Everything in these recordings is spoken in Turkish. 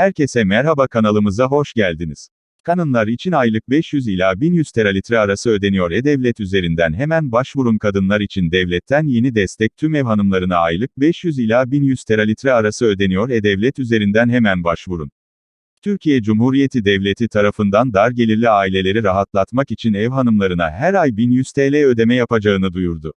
Herkese merhaba kanalımıza hoş geldiniz. Kanınlar için aylık 500 ila 1100 teralitre arası ödeniyor e-devlet üzerinden hemen başvurun kadınlar için devletten yeni destek tüm ev hanımlarına aylık 500 ila 1100 teralitre arası ödeniyor e-devlet üzerinden hemen başvurun. Türkiye Cumhuriyeti Devleti tarafından dar gelirli aileleri rahatlatmak için ev hanımlarına her ay 1100 TL ödeme yapacağını duyurdu.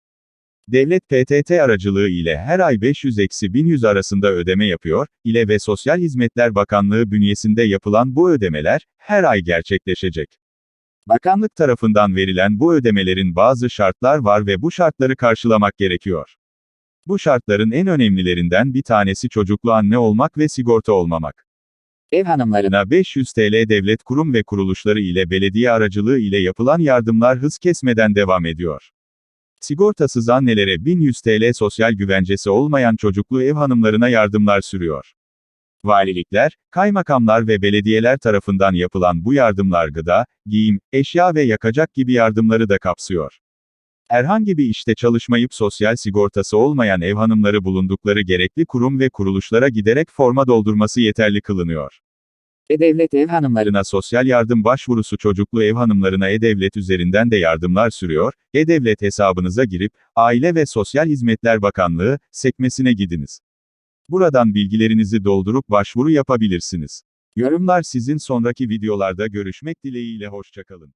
Devlet PTT aracılığı ile her ay 500-1100 arasında ödeme yapıyor, ile ve Sosyal Hizmetler Bakanlığı bünyesinde yapılan bu ödemeler, her ay gerçekleşecek. Bakanlık tarafından verilen bu ödemelerin bazı şartlar var ve bu şartları karşılamak gerekiyor. Bu şartların en önemlilerinden bir tanesi çocuklu anne olmak ve sigorta olmamak. Ev hanımlarına Hanımlarına 500 TL devlet kurum ve kuruluşları ile belediye aracılığı ile yapılan yardımlar hız kesmeden devam ediyor. Sigortasız annelere 1100 TL sosyal güvencesi olmayan çocuklu ev hanımlarına yardımlar sürüyor. Valilikler, kaymakamlar ve belediyeler tarafından yapılan bu yardımlar gıda, giyim, eşya ve yakacak gibi yardımları da kapsıyor. Herhangi bir işte çalışmayıp sosyal sigortası olmayan ev hanımları bulundukları gerekli kurum ve kuruluşlara giderek forma doldurması yeterli kılınıyor. E-Devlet ev hanımlarına sosyal yardım başvurusu çocuklu ev hanımlarına E-Devlet üzerinden de yardımlar sürüyor. E-Devlet hesabınıza girip, Aile ve Sosyal Hizmetler Bakanlığı, sekmesine gidiniz. Buradan bilgilerinizi doldurup başvuru yapabilirsiniz. Yorumlar sizin sonraki videolarda görüşmek dileğiyle hoşçakalın.